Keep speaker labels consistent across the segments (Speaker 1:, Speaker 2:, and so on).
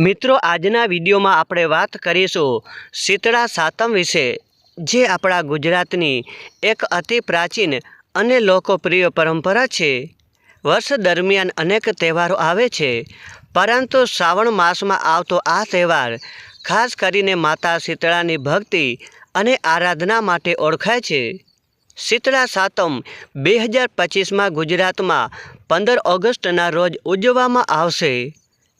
Speaker 1: મિત્રો, આજના વિડીયોમાં આપણે વાત કરીશું શીતળા સાતમ વિશે, જે આપણા ગુજરાતની એક અતિ પ્રાચીન અને લોકપ્રિય પરંપરા છે. વર્ષ દરમિયાન અનેક તહેવારો આવે છે, પરંતુ શ્રાવણ માસમાં આવતો આ તહેવાર ખાસ કરીને માતા શીતળાની ભક્તિ અને આરાધના માટે ઓળખાય છે. શીતળા સાતમ બે હજાર પચીસમાં ગુજરાતમાં પંદર ઓગસ્ટના રોજ ઉજવવામાં આવશે.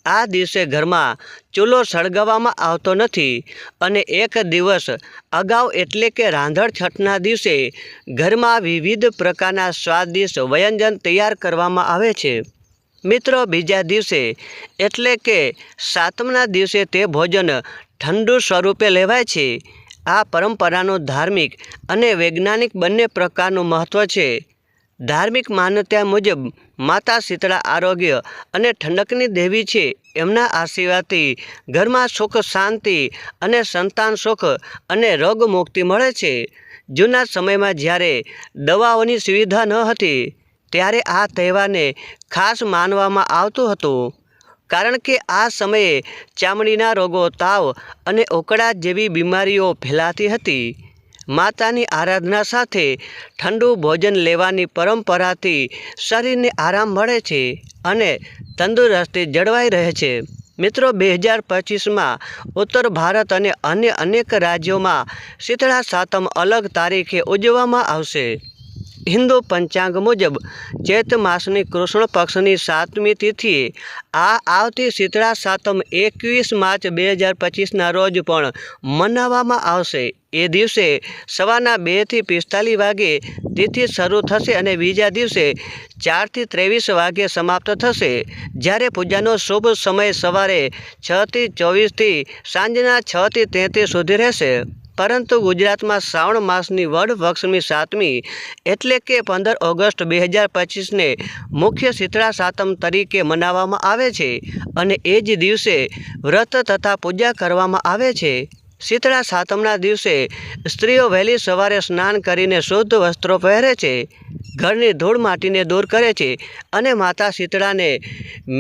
Speaker 1: આ દિવસે ઘરમાં ચૂલો સળગાવવામાં આવતો નથી અને એક દિવસ અગાઉ એટલે કે રાંધણ છઠના દિવસે ઘરમાં વિવિધ પ્રકારના સ્વાદિષ્ટ વ્યંજન તૈયાર કરવામાં આવે છે. મિત્રો, બીજા દિવસે એટલે કે સાતમના દિવસે તે ભોજન ઠંડુ સ્વરૂપે લેવાય છે. આ પરંપરાનું ધાર્મિક અને વૈજ્ઞાનિક બંને પ્રકારનું મહત્ત્વ છે. ધાર્મિક માન્યતા મુજબ માતા શીતળા આરોગ્ય અને ઠંડકની દેવી છે. એમના આશીર્વાદથી ઘરમાં સુખ શાંતિ અને સંતાન સુખ અને રોગ મુક્તિ મળે છે. જૂના સમયમાં જ્યારે દવાઓની સુવિધા ન હતી, ત્યારે આ તહેવારને ખાસ માનવામાં આવતું હતું. કારણ કે આ સમયે ચામડીના રોગો, તાવ અને ઓકળા જેવી બીમારીઓ ફેલાતી હતી. માતાની આરાધના સાથે ઠંડુ ભોજન લેવાની પરંપરાથી શરીરને આરામ મળે છે અને તંદુરસ્તી જળવાઈ રહે છે. મિત્રો, બે હજાર પચીસમાં ઉત્તર ભારત અને અન્ય અનેક રાજ્યોમાં શીતળા સાતમ અલગ તારીખે ઉજવવામાં આવશે. હિન્દુ પંચાંગ મુજબ ચૈત માસની કૃષ્ણ પક્ષની સાતમી તિથિએ આ આવતી શીતળા સાતમ એકવીસ માર્ચ બે હજાર પચીસના રોજ પણ મનાવવામાં આવશે. એ દિવસે સવારના બેથી પિસ્તાલીસ વાગે તિથિ શરૂ થશે અને બીજા દિવસે ચારથી ત્રેવીસ વાગે સમાપ્ત થશે. જ્યારે પૂજાનો શુભ સમય સવારે છથી ચોવીસથી સાંજના છથી તેત્રીસ સુધી રહેશે. પરંતુ ગુજરાતમાં શ્રાવણ માસની વડ પક્ષની સાતમી એટલે કે પંદર ઓગસ્ટ બે હજાર પચીસને મુખ્ય શીતળા સાતમ તરીકે મનાવવામાં આવે છે અને એ જ દિવસે વ્રત તથા પૂજા કરવામાં આવે છે. શીતળા સાતમના દિવસે સ્ત્રીઓ વહેલી સવારે સ્નાન કરીને શુદ્ધ વસ્ત્રો પહેરે છે, ઘરની ધૂળ માટીને દૂર કરે છે અને માતા શીતળાને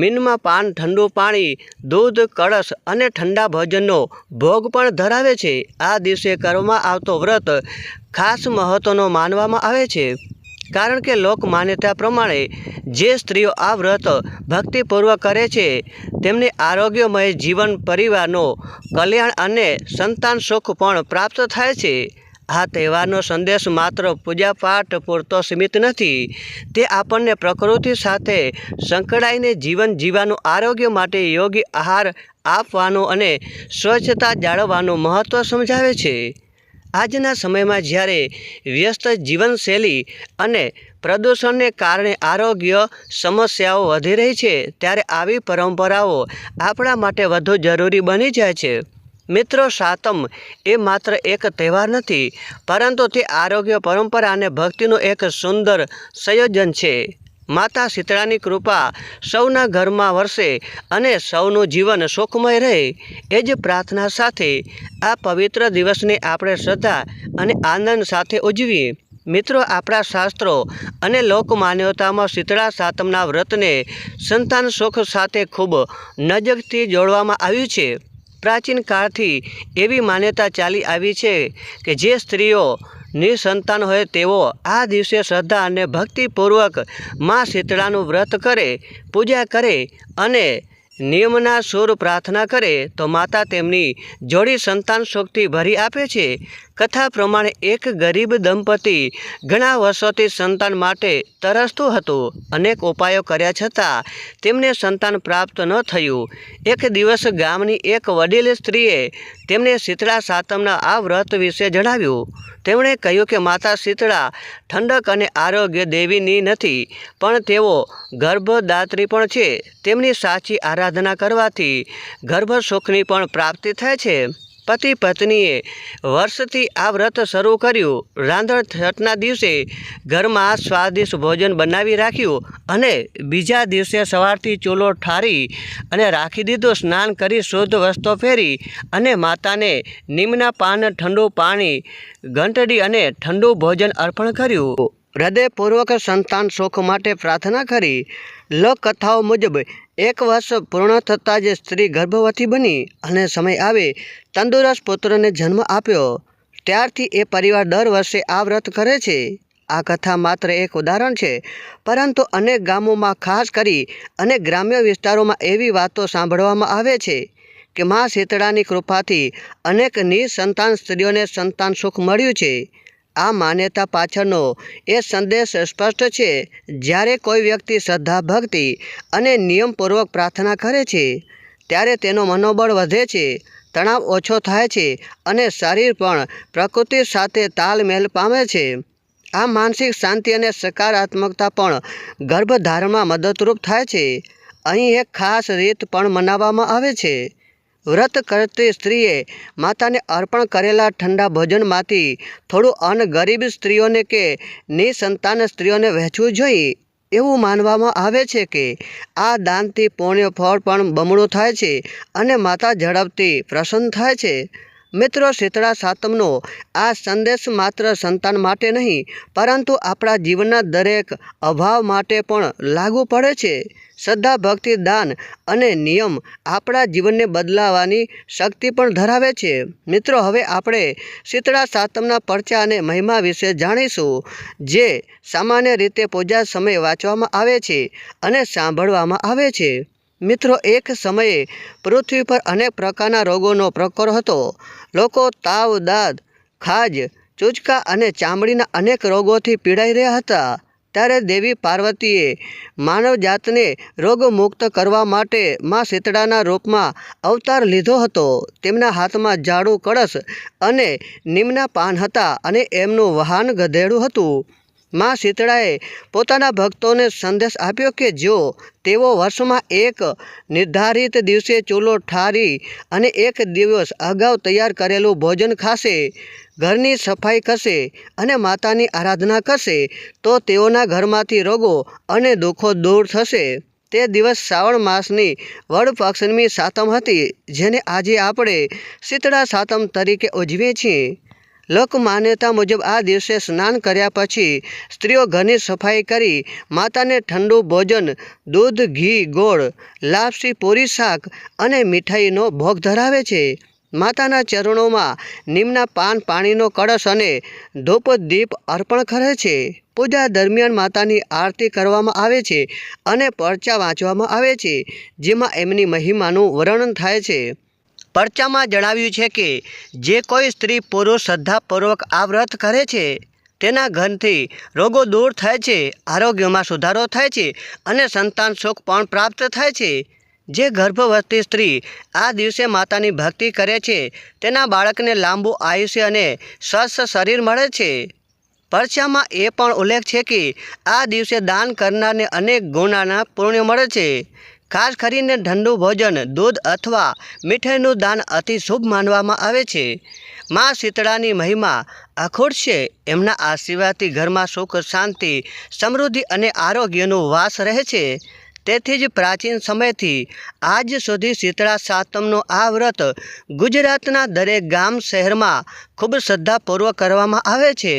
Speaker 1: મીનમાં પાન, ઠંડુ પાણી, દૂધ, કળશ અને ઠંડા ભોજનનો ભોગ પણ ધરાવે છે. આ દિવસે કરવામાં આવતો વ્રત ખાસ મહત્ત્વનો માનવામાં આવે છે. કારણ કે લોક માન્યતા પ્રમાણે જે સ્ત્રીઓ આ વ્રત ભક્તિપૂર્વક કરે છે, તેમને આરોગ્યમય જીવન, પરિવારનો કલ્યાણ અને સંતાન સુખ પણ પ્રાપ્ત થાય છે. આ તહેવારનો સંદેશ માત્ર પૂજાપાઠ પૂરતો સીમિત નથી, તે આપણને પ્રકૃતિ સાથે સંકળાઈને જીવન જીવવાનું આરોગ્ય માટે યોગ્ય આહાર આપવાનું અને સ્વચ્છતા જાળવવાનું મહત્ત્વ સમજાવે છે. આજના સમયમાં જ્યારે વ્યસ્ત જીવનશૈલી અને પ્રદૂષણને કારણે આરોગ્ય સમસ્યાઓ વધી રહી છે, ત્યારે આવી પરંપરાઓ આપણા માટે વધુ જરૂરી બની જાય છે. મિત્રો, સાતમ એ માત્ર એક તહેવાર નથી, પરંતુ તે આરોગ્ય પરંપરા અને ભક્તિનું એક સુંદર સંયોજન છે. માતા શીતળાની કૃપા સૌના ઘરમાં વરસે અને સૌનું જીવન સુખમય રહે. એ જ પ્રાર્થના સાથે આ પવિત્ર દિવસને આપણે શ્રદ્ધા અને આનંદ સાથે ઉજવીએ. મિત્રો, આપણા શાસ્ત્રો અને લોકમાન્યતામાં શીતળા સાતમના વ્રતને સંતાન સુખ સાથે ખૂબ નજીકથી જોડવામાં આવ્યું છે. પ્રાચીન કાળથી એવી માન્યતા ચાલી આવી છે કે જે સ્ત્રીઓ નિસંતાન હોય તેઓ આ દિવસે શ્રદ્ધા અને ભક્તિપૂર્વક મા શીતળાનું વ્રત કરે, પૂજા કરે અને નિયમના સુર પ્રાર્થના કરે, તો માતા તેમની જોડી સંતાન શોકથી ભરી આપે છે. કથા પ્રમાણે એક ગરીબ દંપતી ઘણા વર્ષોથી સંતાન માટે તરસતું હતું. અનેક ઉપાયો કર્યા છતાં તેમને સંતાન પ્રાપ્ત ન થયું. એક દિવસ ગામની એક વડીલ સ્ત્રીએ તેમને શીતળા સાતમના આ વ્રત વિશે જણાવ્યું. તેમણે કહ્યું કે, માતા શીતળા, ઠંડક અને આરોગ્ય દેવીની નથી, પણ તેઓ ગર્ભદાત્રી પણ છે. તેમની સાચી આરાધના કરવાથી ગર્ભ સુખની પણ પ્રાપ્તિ થાય છે. પતિ પત્નીએ વર્ષથી આ વ્રત શરૂ કર્યું. રાંધણ છઠના દિવસે ઘરમાં સ્વાદિષ્ટ ભોજન બનાવી રાખ્યું અને બીજા દિવસે સવારથી ચૂલો ઠારી અને રાખી દીધો. સ્નાન કરી શુદ્ધ વસ્ત્રો ફેરી અને માતાને નીમના પાન, ઠંડુ પાણી, ઘંટડી અને ઠંડુ ભોજન અર્પણ કર્યું. હૃદયપૂર્વક સંતાન સુખ માટે પ્રાર્થના કરી. લોકકથાઓ મુજબ એક વર્ષ પૂર્ણ થતાં જે સ્ત્રી ગર્ભવતી બની અને સમય આવે તંદુરસ્ત પુત્રને જન્મ આપ્યો. ત્યારથી એ પરિવાર દર વર્ષે આ વ્રત કરે છે. આ કથા માત્ર એક ઉદાહરણ છે, પરંતુ અનેક ગામોમાં ખાસ કરી અને ગ્રામ્ય વિસ્તારોમાં એવી વાતો સાંભળવામાં આવે છે કે મા શીતળાની કૃપાથી અનેક નિસંતાન સ્ત્રીઓને સંતાન સુખ મળ્યું છે. આ માન્યતા પાછળનો એ સંદેશ સ્પષ્ટ છે, જ્યારે કોઈ વ્યક્તિ શ્રદ્ધા, ભક્તિ અને નિયમપૂર્વક પ્રાર્થના કરે છે, ત્યારે તેનો મનોબળ વધે છે, તણાવ ઓછો થાય છે અને શરીર પણ પ્રકૃતિ સાથે તાલમેલ પામે છે. આ માનસિક શાંતિ અને સકારાત્મકતા પણ ગર્ભધારણમાં મદદરૂપ થાય છે. અહીં એક ખાસ રીત પણ મનાવવામાં આવે છે. વ્રત કરતી સ્ત્રીએ માતાને અર્પણ કરેલા ઠંડા ભોજનમાંથી થોડું અન્ન ગરીબ સ્ત્રીઓને કે નિસંતાન સ્ત્રીઓને વહેંચવું જોઈએ? એવું માનવામાં આવે છે કે આ દાનથી પુણ્ય ફળ પણ બમણું થાય છે અને માતા ઝડપથી પ્રસન્ન થાય છે. મિત્રો, શીતળા સાતમનો આ સંદેશ માત્ર સંતાન માટે નહીં, પરંતુ આપણા જીવનના દરેક અભાવ માટે પણ લાગુ પડે છે. શ્રદ્ધા, ભક્તિ, દાન અને નિયમ આપણા જીવનને બદલાવાની શક્તિ પણ ધરાવે છે. મિત્રો, હવે આપણે શીતળા સાતમના પરચા અને મહિમા વિશે જાણીશું, જે સામાન્ય રીતે પૂજા સમયે વાંચવામાં આવે છે અને સાંભળવામાં આવે છે. મિત્રો, એક સમયે પૃથ્વી પર અનેક પ્રકારના રોગોનો પ્રકોર હતો. લોકો તાવ, દાદ, ખાજ, ચૂચકા અને ચામડીના અનેક રોગોથી પીડાઈ રહ્યા હતા. ત્યારે દેવી પાર્વતીએ માનવજાતને રોગમુક્ત કરવા માટે મા શીતળાના રૂપમાં અવતાર લીધો હતો. તેમના હાથમાં જાડું કળશ અને નિમના પાન હતા અને એમનું વાહન ગધેડું હતું. મા શીતળાએ પોતાના ભક્તોને સંદેશ આપ્યો કે જો તેઓ વર્ષમાં એક નિર્ધારિત દિવસે ચૂલો ઠારી અને એક દિવસ અગાઉ તૈયાર કરેલું ભોજન ખાશે, ઘરની સફાઈ કરશે અને માતાની આરાધના કરશે, તો તેઓના ઘરમાંથી રોગો અને દુઃખો દૂર થશે. તે દિવસ શ્રાવણ માસની વડ પક્ષની સાતમ હતી, જેને આજે આપણે શીતળા સાતમ તરીકે ઉજવીએ છીએ. લોક માન્યતા મુજબ આ દિવસે સ્નાન કર્યા પછી સ્ત્રીઓ ઘરની સફાઈ કરી માતાને ઠંડુ ભોજન, દૂધ, ઘી, ગોળ, લાપસી, પૂરી શાક અને મીઠાઈનો ભોગ ધરાવે છે. માતાના ચરણોમાં નિમના પાન, પાણીનો કળશ અને ધૂપ, દીપ અર્પણ કરે છે. પૂજા દરમિયાન માતાની આરતી કરવામાં આવે છે અને પરચા વાંચવામાં આવે છે, જેમાં એમની મહિમાનું વર્ણન થાય છે. પરચામાં જણાવ્યું છે કે, જે કોઈ સ્ત્રી પુરુષ શ્રદ્ધાપૂર્વક આ વ્રત કરે છે, તેના ઘનથી રોગો દૂર થાય છે, આરોગ્યમાં સુધારો થાય છે અને સંતાન સુખ પણ પ્રાપ્ત થાય છે. જે ગર્ભવતી સ્ત્રી આ દિવસે માતાની ભક્તિ કરે છે, તેના બાળકને લાંબુ આયુષ્ય અને સ્વસ્થ શરીર મળે છે. પરચામાં એ પણ ઉલ્લેખ છે કે, આ દિવસે દાન કરનારને અનેક ગુણાના પુણ્ય મળે છે. ખાસ કરીને ઠંડુ ભોજન, દૂધ અથવા મીઠાઈનું દાન અતિ શુભ માનવામાં આવે છે. મા શીતળાની મહિમા અખૂટ છે. એમના આશીર્વાદથી ઘરમાં સુખ, શાંતિ, સમૃદ્ધિ અને આરોગ્યનો વાસ રહે છે. તેથી જ પ્રાચીન સમયથી આજ સુધી શીતળા સાતમનો આ વ્રત ગુજરાતના દરેક ગામ, શહેરમાં ખૂબ શ્રદ્ધાપૂર્વક કરવામાં આવે છે.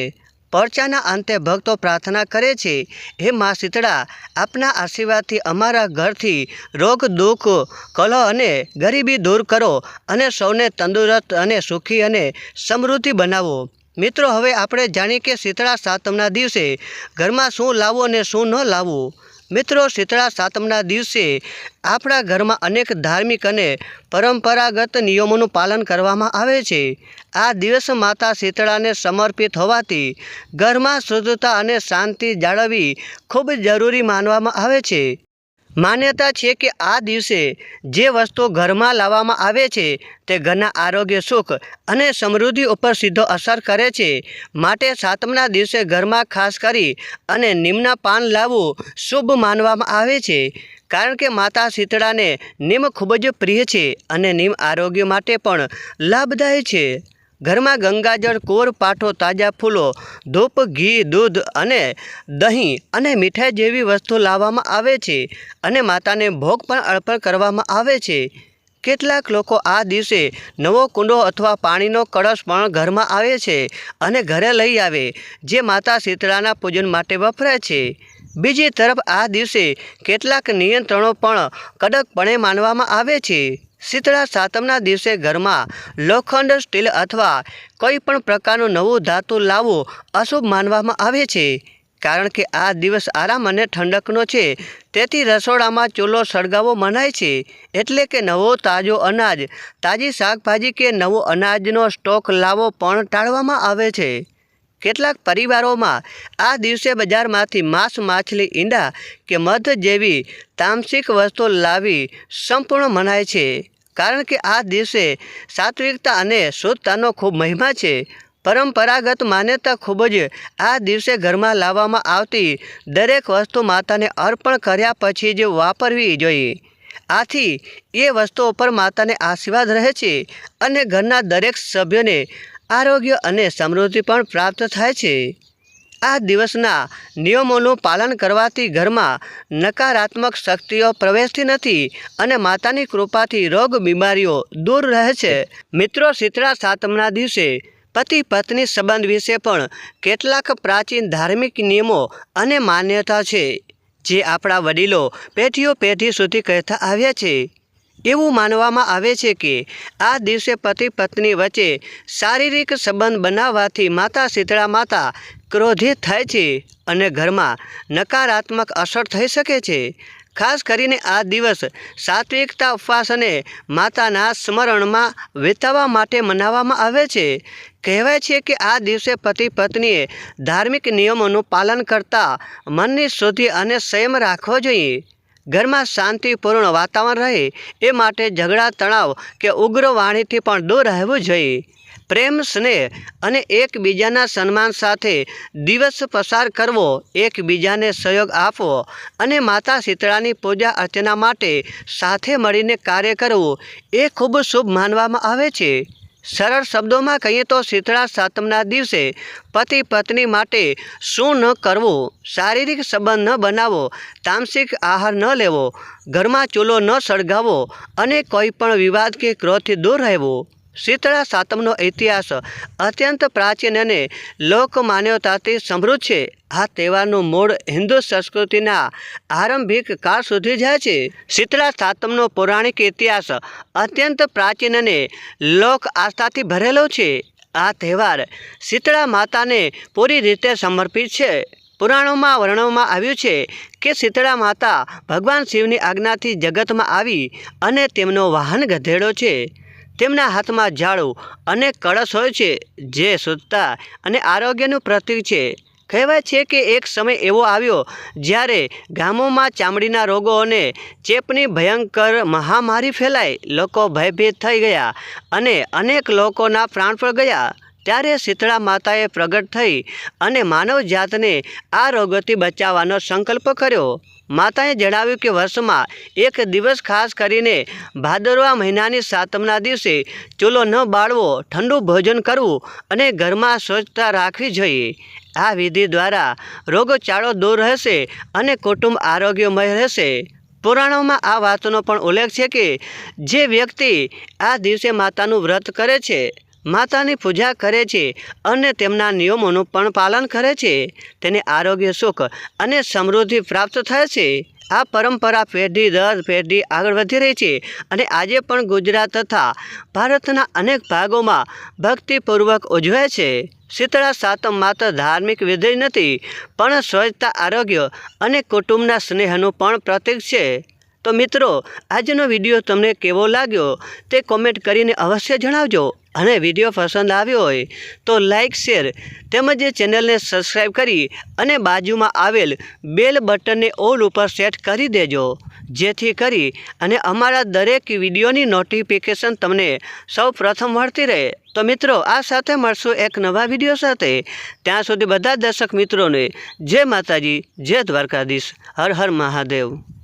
Speaker 1: પરચાના અંતે ભક્તો પ્રાર્થના કરે છે, હે મા શીતળા, આપના આશીર્વાદથી અમારા ઘરથી રોગ, દુઃખ, કલહ અને ગરીબી દૂર કરો અને સૌને તંદુરસ્ત અને સુખી અને સમૃદ્ધિ બનાવો. મિત્રો, હવે આપણે જાણીએ કે શીતળા સાતમના દિવસે ઘરમાં શું લાવવું અને શું ન લાવવું મિત્રો, શીતળા સાતમના દિવસે આપણા ઘરમાં અનેક ધાર્મિક અને પરંપરાગત નિયમોનું પાલન કરવામાં આવે છે. આ દિવસ માતા શીતળાને સમર્પિત હોવાથી ઘરમાં શુદ્ધતા અને શાંતિ જાળવવી ખૂબ જરૂરી માનવામાં આવે છે. માન્યતા છે કે આ દિવસે જે વસ્તુ ઘરમાં લાવવામાં આવે છે, તે ઘરના આરોગ્ય સુખ અને સમૃદ્ધિ ઉપર સીધો અસર કરે છે. માટે સાતમના દિવસે ઘરમાં ખાસ કરી અને નિમના પાન લાવવું શુભ માનવામાં આવે છે. કારણ કે માતા શીતળાને નિમ ખૂબ જ પ્રિય છે અને નિમ આરોગ્ય માટે પણ લાભદાયી છે. ઘરમાં ગંગાજળ, કોર, પાઠો, તાજા ફૂલો, ધૂપ, ઘી, દૂધ અને દહીં અને મીઠાઈ જેવી વસ્તુ લાવવામાં આવે છે અને માતાને ભોગ પણ અર્પણ કરવામાં આવે છે. કેટલાક લોકો આ દિવસે નવો કુંડો અથવા પાણીનો કળશ પણ ઘરમાં આવે છે અને ઘરે લઈ આવે, જે માતા શીતળાના પૂજન માટે વપરાય છે. બીજી તરફ આ દિવસે કેટલાક નિયંત્રણો પણ કડકપણે માનવામાં આવે છે. શીતળા સાતમના દિવસે ઘરમાં લોખંડ, સ્ટીલ અથવા કોઈ પણ પ્રકારનું નવું ધાતુ લાવવું અશુભ માનવામાં આવે છે. કારણ કે આ દિવસ આરામ અને ઠંડકનો છે, તેથી રસોડામાં ચૂલો સળગાવવો મનાય છે. એટલે કે નવો તાજો અનાજ, તાજી શાકભાજી કે નવો અનાજનો સ્ટોક લાવવો પણ ટાળવામાં આવે છે. કેટલાક પરિવારોમાં આ દિવસે બજારમાંથી માંસ, માછલી, ઈંડા કે મધ જેવી તામસિક વસ્તુ લાવી સંપૂર્ણ મનાય છે. કારણ કે આ દિવસે સાત્વિકતા અને શુદ્ધતાનો ખૂબ મહિમા છે. પરંપરાગત માન્યતા ખૂબ જ આ દિવસે ઘરમાં લાવવામાં આવતી દરેક વસ્તુ માતાને અર્પણ કર્યા પછી જ વાપરવી જોઈએ. આથી એ વસ્તુઓ પર માતાને આશીર્વાદ રહે છે અને ઘરના દરેક સભ્યોને આરોગ્ય અને સમૃદ્ધિ પણ પ્રાપ્ત થાય છે. આ દિવસના નિયમોનું પાલન કરવાથી ઘરમાં નકારાત્મક શક્તિઓ પ્રવેશતી નથી અને માતાની કૃપાથી રોગ બીમારીઓ દૂર રહે છે. મિત્રો, શીતળા સાતમના દિવસે પતિ પત્ની સંબંધ વિશે પણ કેટલાક પ્રાચીન ધાર્મિક નિયમો અને માન્યતા છે, જે આપણા વડીલો પેઢીઓ પેઢી સુધી કહેતા આવ્યા છે. એવું માનવામાં આવે છે કે આ દિવસે પતિ પત્ની વચ્ચે શારીરિક સંબંધ બનાવવાથી માતા શીતળા માતા ક્રોધિત થાય છે અને ઘરમાં નકારાત્મક અસર થઈ શકે છે. ખાસ કરીને આ દિવસ સાત્વિકતા ઉપવાસ અને માતાના સ્મરણમાં વિતાવવા માટે મનાવવામાં આવે છે. કહેવાય છે કે આ દિવસે પતિ પત્નીએ ધાર્મિક નિયમોનું પાલન કરતાં મનની શુદ્ધિ અને સંયમ રાખવો જોઈએ. ઘરમાં શાંતિપૂર્ણ વાતાવરણ રહે એ માટે ઝઘડા, તણાવ કે ઉગ્ર વાણીથી પણ દૂર રહેવું જોઈએ. પ્રેમ, સ્નેહ અને એકબીજાના સન્માન સાથે દિવસ પસાર કરવો, એકબીજાને સહયોગ આપવો અને માતા શીતળાની પૂજા અર્ચના માટે સાથે મળીને કાર્ય કરવું એ ખૂબ શુભ માનવામાં આવે છે. સરળ શબ્દોમાં કહીએ તો શીતળા સાતમના દિવસે પતિ પત્ની માટે શું ન કરવું, શારીરિક સંબંધ ન બનાવો, તામસિક આહાર ન લેવો, ઘરમાં ચૂલો ન સળગાવવો અને કોઈ પણ વિવાદ કે ક્રોધથી દૂર રહેવું. શીતળા સાતમનો ઇતિહાસ અત્યંત પ્રાચીન અને લોકમાન્યતાથી સમૃદ્ધ છે. આ તહેવારનું મૂળ હિન્દુ સંસ્કૃતિના આરંભિક કાળ સુધી જાય છે. શીતળા સાતમનો પૌરાણિક ઇતિહાસ અત્યંત પ્રાચીન અને લોક આસ્થાથી ભરેલો છે. આ તહેવાર શીતળા માતાને પૂરી રીતે સમર્પિત છે. પુરાણોમાં વર્ણવવામાં આવ્યું છે કે શીતળા માતા ભગવાન શિવની આજ્ઞાથી જગતમાં આવી અને તેમનો વાહન ગધેડો છે. તેમના હાથમાં ઝાડુ અને કળશ હોય છે, જે શુદ્ધતા અને આરોગ્યનું પ્રતીક છે. કહેવાય છે કે એક સમય એવો આવ્યો જ્યારે ગામોમાં ચામડીના રોગો અને ચેપની ભયંકર મહામારી ફેલાઈ. લોકો ભયભીત થઈ ગયા અને અનેક લોકોના પ્રાણ પર ગયા. ત્યારે શીતળા માતાએ પ્રગટ થઈ અને માનવ જાતને આ રોગોથી બચાવવાનો સંકલ્પ કર્યો. માતાએ જણાવ્યું કે વર્ષમાં એક દિવસ ખાસ કરીને ભાદરવા મહિનાની સાતમના દિવસે ચૂલો ન બાળવો, ઠંડુ ભોજન કરવું અને ઘરમાં સ્વચ્છતા રાખવી જોઈએ. આ વિધિ દ્વારા રોગચાળો દૂર રહેશે અને કુટુંબ આરોગ્યમય રહેશે. પુરાણોમાં આ વાતનો પણ ઉલ્લેખ છે કે જે વ્યક્તિ આ દિવસે માતાનું વ્રત કરે છે માતાની પૂજા કરે છે અને તેમના નિયમોનું પણ પાલન કરે છે. તેને આરોગ્ય, સુખ અને સમૃદ્ધિ પ્રાપ્ત થાય છે. આ પરંપરા પેઢી દર પેઢી આગળ વધી રહી છે અને આજે પણ ગુજરાત તથા ભારતના અનેક ભાગોમાં ભક્તિપૂર્વક ઉજવાય છે. શીતળા સાતમ માત્ર ધાર્મિક વિધિ નથી, પણ સ્વચ્છતા, આરોગ્ય અને કુટુંબના સ્નેહનું પણ પ્રતીક છે. તો મિત્રો, આજનો વીડિયો તમને કેવો લાગ્યો તે કોમેન્ટ કરીને અવશ્ય જણાવજો અને વીડિયો પસંદ આવ્યો હોય તો લાઈક શેર તેમજ ચેનલને સબસ્ક્રાઈબ કરી અને બાજુમાં આવેલ બેલ બટનને ઓલ ઉપર સેટ કરી દેજો. જેથી કરી અને અમારા દરેક વિડીયોની નોટિફિકેશન તમને સૌ પ્રથમ મળતી રહે. તો મિત્રો, આ સાથે મળશું એક નવા વીડિયો સાથે. ત્યાં સુધી બધા દર્શક મિત્રોને જય માતાજી, જય દ્વારકાધીશ. હર હર મહાદેવ.